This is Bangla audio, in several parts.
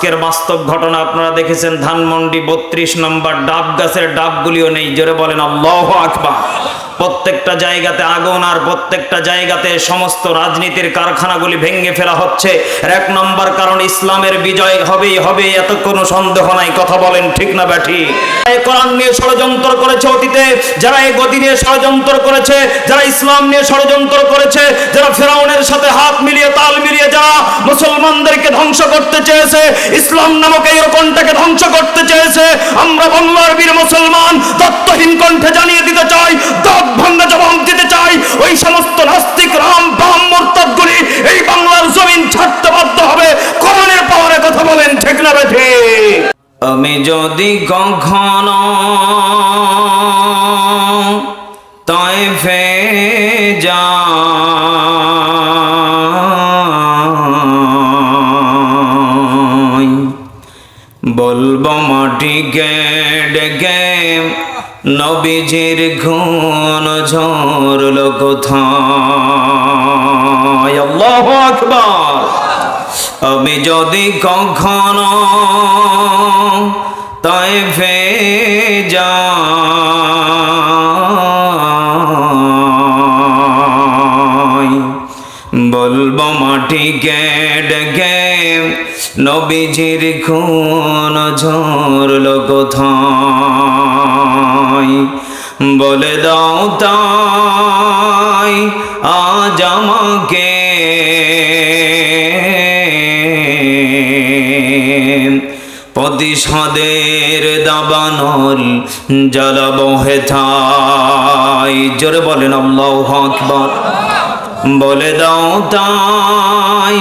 আজকের বাস্তব ঘটনা আপনারা দেখেছেন। ধানমন্ডি বত্রিশ নম্বর ডাব গাছের ডাবগুলিও নেই। জোরে বলেন, আল্লাহ আকবার। প্রত্যেকটা জায়গাতে আগুন আর প্রত্যেকটা জায়গাতে সমস্ত রাজনীতির কারখানাগুলি ভেঙে ফেলা হচ্ছে। এক নম্বর কারণ, ইসলামের বিজয় হবেই হবে, এত কোনো সন্দেহ নাই। কথা বলেন ঠিক না ব্যাঠি? কোরআন নিয়ে ষড়যন্ত্র করেছে অতীতে, যারা এই গতি নিয়ে ষড়যন্ত্র করেছে, যারা ইসলাম নিয়ে ষড়যন্ত্র করেছে, যারা ফেরাউনের সাথে হাত মিলিয়ে, তাল মিলিয়ে, যারা মুসলমানদেরকে ধ্বংস করতে চেয়েছে, ইসলাম নামক এই রকমটাকে ধ্বংস করতে চেয়েছে, আমরা বাংলার বীর মুসলমান, তত্ত্বহীন কণ্ঠে জানিয়ে দিতে চাই দাঁত ভাঙ্গা জবাব দিতে চাই ওই সমস্ত নাস্তিক রাম বাম এই বাংলার জমিন ছাড়তে বাধ্য হবে। পাওয়ারে কথা বলেন, ঠিক না বেঠে আমি যদি কখনো তয় ফে যাই, বলব মাটিকে ডেকে নবীজির ঘন আল্লাহু আকবার। আমি যদি কখনো তাই ফে যাই, বলব মাটিকে ডেকে নবীজির খুন ঝরল কোথায় বলে দাও তাই, আজ আমাকে প্রতিশোধের দাবানল জ্বালাবো হেথায় জোরে বলেন, আল্লাহ আকবার। বলে দাও তাই,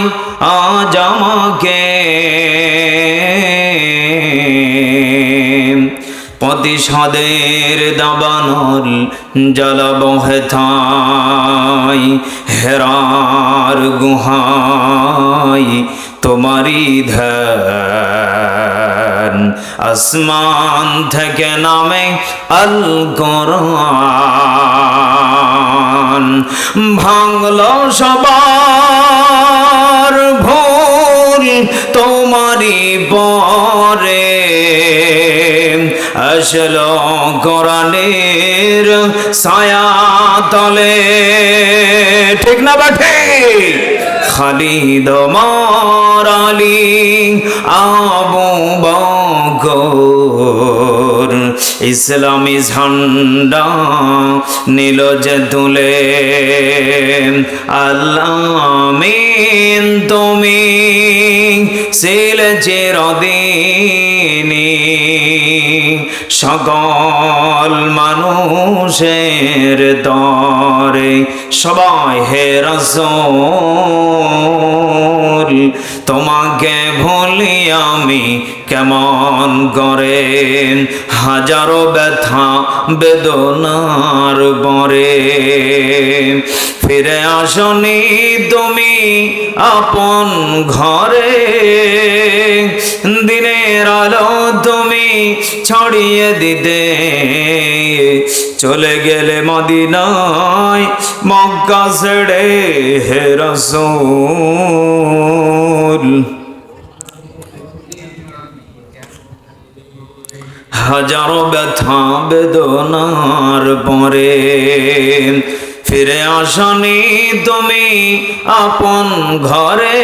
আজ আমাকে প্রতিশোধের দাবানল জ্বালাবো হেথায়, হেরার গুহাই তোমারই ধ্যান। আসমান থেকে নামে আল কোরআন। ভাঙল সবার ভুল, তোমারই পরে আসল কোরআনের ছায়া তলে। ঠিক না বাঠে খালিদ মারালি আবু বকর। ইসলামী ঝান্ডা নীল যে তুলে আল্লামিন তুমি শিল চিরদিনী সকল মানুষের তরে সবাই হে রসুল, তোমাকে ভুলি আমি কেমন করে? হাজারো ব্যথা বেদনার পরে ফিরে আসনি তুমি আপন ঘরে। দিনের আলো তুমি ছড়িয়ে দিতে। চলে গেলে মদিনায় মক্কা ছেড়ে হে হাজারো ব্যথা বেদনার পরে ফিরে আসনি তুমি আপন ঘরে।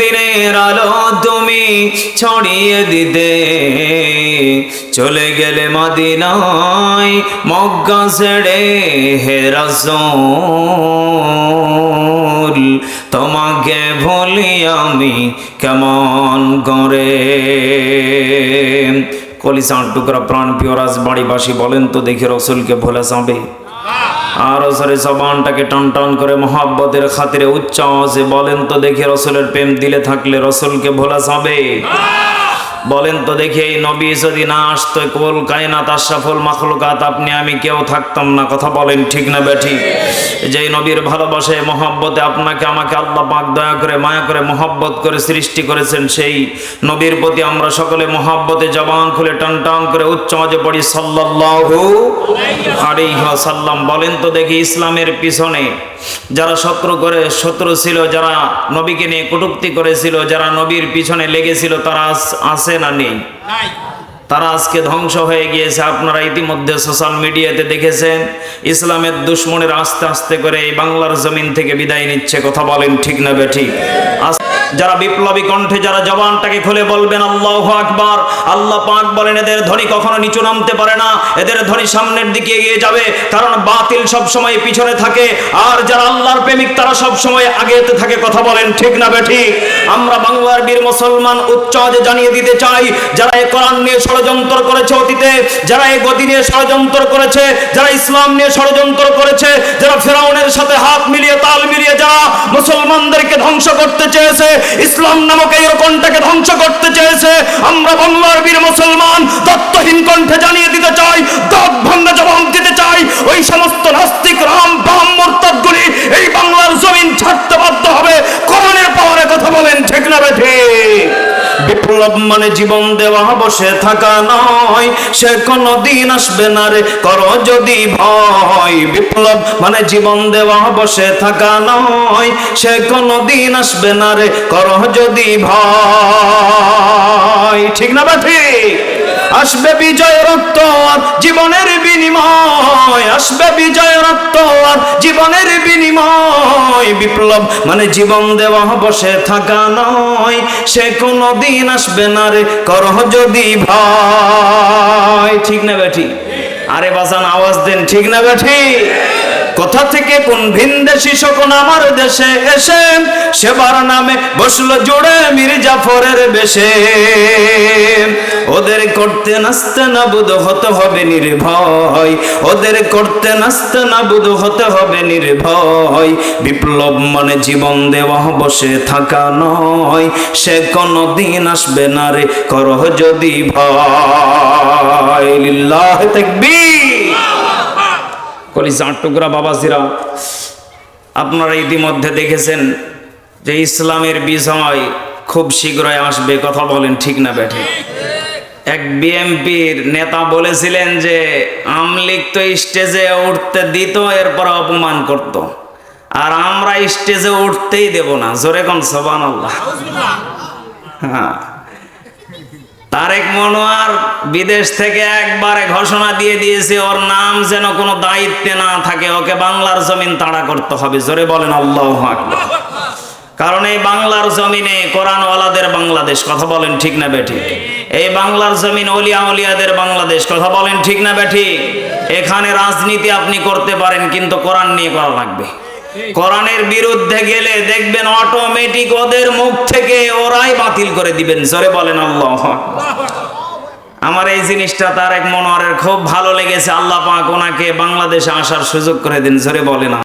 দিনের আলো তুমি ছড়িয়ে দিতে। চলে গেলে মদিনায় মগ্গা ছেড়ে হে রসুল, তোমাকে ভুলি আমি কেমন করে? কলিসার টুকরা প্রাণ পিওরাজ বাড়িবাসী বলেন তো দেখি রসুলকে ভোলা যাবে। আর সরে জবানটাকে টন টন করে মহাব্বতের খাতিরে উচ্চ আওয়াজে বলেন তো দেখি রসুলের প্রেম দিলে থাকলে রসুলকে ভোলা যাবে। বলেন তো দেখি এই নবী যদি না আসতো কোল কায়নাত, আশরাফুল মাখলুকাত, আপনি, আমি কেউ থাকতাম না। কথা বলেন ঠিক না বেঠি? যেই নবীর ভালোবাসে মহব্বতে আপনাকে, আমাকে আল্লাহ পাক দয়া করে, মায়া করে, মহব্বত করে সৃষ্টি করেছেন সেই নবীর প্রতি আমরা সকলে মহব্বতে জবান খুলে টান টান করে উচ্চ মাঝে পড়ি, সাল্লাল্লাহু আলাইহি ওয়াসাল্লাম। বলেন তো দেখি ইসলামের পিছনে যারা শত্রু করে, শত্রু ছিল, যারা নবীকে নিয়ে কটুক্তি করেছিল, যারা নবীর পিছনে লেগেছিল, তারা আজ- আছে না নেই। তারা আজকে ধ্বংস হয়ে গিয়েছে আপনারা ইতিমধ্যে সোশ্যাল মিডিয়াতে দেখেছেন। ইসলামের দুশ্মনের আস্তে আস্তে করে এই বাংলার জমিন থেকে বিদায় নিচ্ছে কথা বলেন ঠিক না বেঠিক আজ- যারা বিপ্লবী কণ্ঠে, যারা জবানটাকে খুলে বলবেন, আল্লাহ আকবার। আল্লাহ পাক বলেন, এদের ধ্বনি কখনো নিচু নামতে পারে না। এদের ধ্বনি সামনের দিকে এগিয়ে যাবে, কারণ বাতিল সব সময় পিছনে থাকে। আর যারা আল্লাহর প্রেমিক, তারা সব সময় আগেতে থাকে। কথা বলেন, ঠিক না বেঠিক আমরা বাংলার বীর মুসলমান উচ্চ আওয়াজে জানিয়ে দিতে চাই, যারা এই কোরআন নিয়ে ষড়যন্ত্র করেছে অতীতে, যারা এই গদি নিয়ে ষড়যন্ত্র করেছে, যারা ইসলাম নিয়ে ষড়যন্ত্র করেছে, যারা ফেরাউনের সাথে হাত মিলিয়ে, তাল মিলিয়ে, যারা মুসলমানদেরকে ধ্বংস করতে চেয়েছে ইসলাম নামক এই কোনটাকে ধ্বংস করতে চেয়েছে। আমরা বাংলার বীর মুসলমান, তত্ত্বহীন কণ্ঠে জানিয়ে দিতে চাই, দাঁত ভাঙ্গা দিতে চাই ওই সমস্ত নাস্তিক রাম বাম মোরতাদগুলি এই বাংলার জমিন ছাড়তে বাধ্য হবে কোরআনের পাওয়ারে কথা বলেন ঠিক না বেঠে বিপ্লব মানে জীবন দেওয়া বসে থাকা নয়। সে কোনো দিন আসবে না রে, করো যদি ভয়। বিপ্লব মানে জীবন দেওয়া বসে থাকা নয়। সে কোনো দিন আসবে না রে, করো যদি ভয়। ঠিক না বা ঠিক? আসবে বিজয় রক্ত জীবনের বিনিময়, আসবে বিজয় রক্ত জীবনের বিনিময়। বিপ্লব মানে জীবন দেওয়া বসে থাকা নয়, সে কোনো দিন আসবে না রে, করহ যদি ভাই। ঠিক না বেঠি? আরে বাজান, আওয়াজ দেন, ঠিক না বেঠি? কোথা থেকে কোন ভিনদেশি শকুন আমার দেশে এসে সেবার নামে বসল জুড়ে মীর বেশে। ওদের করতে নাচতে না বুধ হতে হবে নির্ভয়। ওদের করতে নাচতে না বুধ হতে হবে নির্ভয়। বিপ্লব মানে জীবন দেওয়া বসে থাকা নয়। সে কোনো দিন আসবে না রে করহ যদি ভয়। লিল্লাহ তাকবীর। কলিজার টুকরা বাবাজিরা, আপনারা ইতিমধ্যে দেখেছেন যে ইসলামের বিজয় খুব শীঘ্রই আসবে, কথা বলেন ঠিক না ব্যাঠে? এক বিএমপির নেতা বলেছিলেন যে আমলিগ তো স্টেজে উঠতে দিত, এরপর অপমান করত। আর আমরা স্টেজে উঠতেই দেব না, জোরে কোন সবান আল্লাহ হ্যাঁ। তারেক মনোয়ার বিদেশ থেকে একবারে ঘোষণা দিয়ে দিয়েছে, ওর নাম যেন কোনো দায়িত্বে না থাকে, ওকে বাংলার জমিন তাড়া করতে হবে। জোরে বলেন, আল্লাহ কারণ এই বাংলার জমিনে কোরআনওয়ালাদের বাংলাদেশ, কথা বলেন ঠিক না বেঠিক এই বাংলার জমিন অলিয়া অলিয়াদের বাংলাদেশ, কথা বলেন ঠিক না বেঠিক এখানে রাজনীতি আপনি করতে পারেন, কিন্তু কোরআন নিয়ে করা লাগবে। কোরআনের বিরুদ্ধে গেলে দেখবেন অটোমেটিক ওদের মুখ থেকে ওরাই বাতিল করে দিবেন। জোরে বলেন আল্লাহ আমার এই জিনিসটা তার এক মনোয়ারের খুব ভালো লেগেছে। আল্লাহ পাক ওনাকে বাংলাদেশে আসার সুযোগ করে দিন। জোরে বলেন